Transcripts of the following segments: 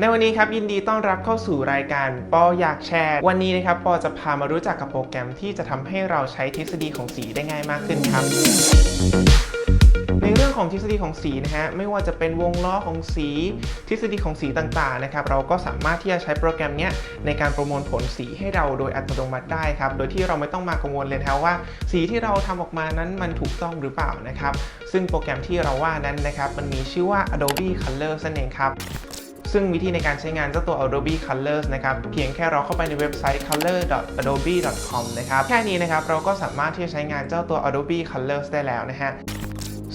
ในวันนี้ครับยินดีต้อนรับเข้าสู่รายการปออยากแชร์ วันนี้นะครับปอจะพามารู้จักกับโปรแกรมที่จะทำให้เราใช้ทฤษฎีของสีได้ง่ายมากขึ้นครับ ในเรื่องของทฤษฎีของสีนะฮะไม่ว่าจะเป็นวงล้อของสี ทฤษฎีของสีต่างๆนะครับเราก็สามารถที่จะใช้โปรแกรมนี้ในการประมวลผลสีให้เราโดยอัตโนมัติได้ครับโดยที่เราไม่ต้องมากังวลเลยนะครับว่า สีที่เราทำออกมานั้นมันถูกต้องหรือเปล่านะครับซึ่งโปรแกรมที่เราว่านั้นนะครับมันมีชื่อว่า Adobe Color นั่นเองครับ ซึ่งวิธีในการใช้งานเจ้าตัว Adobe Colors นะครับ เพียงแค่เราเข้าไปในเว็บไซต์ color.adobe.com นะครับ แค่นี้นะครับ เราก็สามารถที่จะใช้งานเจ้าตัว Adobe Colors ได้แล้วนะฮะ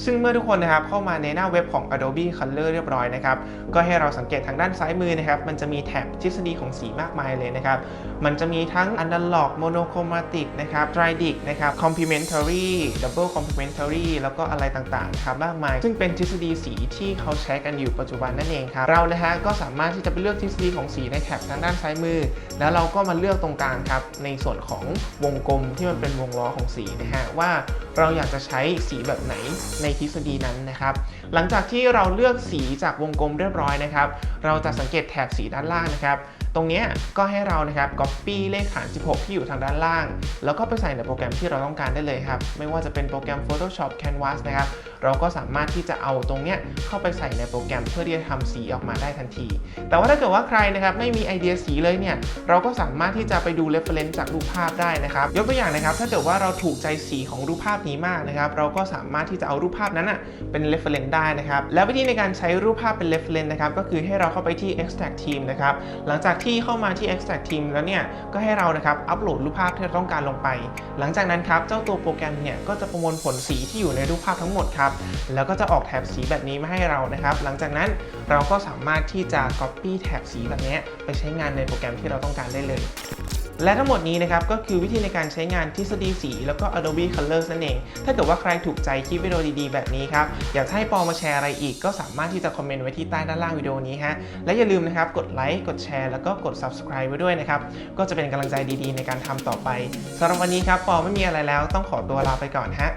ซึ่งเมื่อทุกคนนะครับเข้ามาในหน้าเว็บของ Adobe Color เรียบร้อยนะครับ ก็ให้เราสังเกตทางด้านซ้ายมือนะครับ มันจะมีแท็บทฤษฎีของสีมากมายเลยนะครับ มันจะมีทั้ง Analog Monochromatic นะครับ Triadic นะครับ Complementary Double Complementary แล้วก็อะไรต่างๆนะครับมากมาย ซึ่งเป็นทฤษฎีสีที่เขาใช้กันอยู่ปัจจุบันนั่นเองครับ เรานะฮะก็สามารถที่จะไปเลือกทฤษฎีของสีในแท็บทางด้านซ้ายมือ แล้วเราก็มาเลือกตรงกลางครับในส่วนของวงกลมที่มันเป็นวงล้อของสีนะฮะว่า เราอยากจะใช้สีแบบไหนในทฤษฎีนั้นนะครับ หลังจากที่เราเลือกสีจากวงกลมเรียบร้อยนะครับ เราจะสังเกตแถบสีด้านล่างนะครับ ตรงนี้ก็ให้เรานะครับ copy เลขฐาน 16 ที่อยู่ทางด้านล่าง แล้วก็ไปใส่ในโปรแกรมที่เราต้องการได้เลยครับ ไม่ว่าจะเป็นโปรแกรม Photoshop Canvas นะครับ เราก็สามารถที่จะเอาตรงนี้เข้าไปใส่ในโปรแกรมเพื่อที่จะทำสีออกมาได้ทันที แต่ว่าถ้าเกิดว่าใครนะครับไม่มีไอเดียสีเลยเนี่ย เราก็สามารถที่จะไปดู reference จากรูปภาพได้นะครับ ยกตัวอย่างนะครับ ถ้าเกิดว่าเราถูกใจสีของรูปภาพนี้มากนะครับ เราก็สามารถที่จะเอารูปภาพนั้นอะเป็น reference ได้นะครับ แล้ววิธีในการใช้รูปภาพเป็น reference นะครับ ก็คือให้เราเข้าไปที่ extract team นะครับ หลังจากที่เข้ามาที่ extract team แล้วเนี่ย ก็ให้เรานะครับอัปโหลดรูปภาพที่เราต้องการลงไป หลังจากนั้นครับ เจ้าตัวโปรแกรมเนี่ย ก็จะประมวลผลสีที่อยู่ในรูปภาพทั้งหมดครับ แล้วก็จะออกแถบสีแบบนี้มาให้เรานะครับ หลังจากนั้นเราก็สามารถที่จะ copy แถบสีแบบนี้ไปใช้งานในโปรแกรมที่เราต้องการได้เลย และทั้งหมดนี้นะครับก็คือวิธีในการใช้งานทฤษฎีสี แล้วก็ Adobe Colors นั่นเอง ถ้าเกิดว่าใครถูกใจคลิปวิดีโอดีๆ แบบนี้ครับ อยากให้ปอมาแชร์อะไรอีกก็สามารถที่จะคอมเมนต์ไว้ที่ใต้ด้านล่างวิดีโอนี้ฮะ และอย่าลืมนะครับกดไลค์ กดแชร์ แล้วก็กด subscribe ไว้ด้วยนะครับ ก็จะเป็นกำลังใจดีๆ ในการทำต่อไปสำหรับวันนี้ครับปอไม่มีอะไรแล้วต้องขอตัวลาไปก่อนฮะ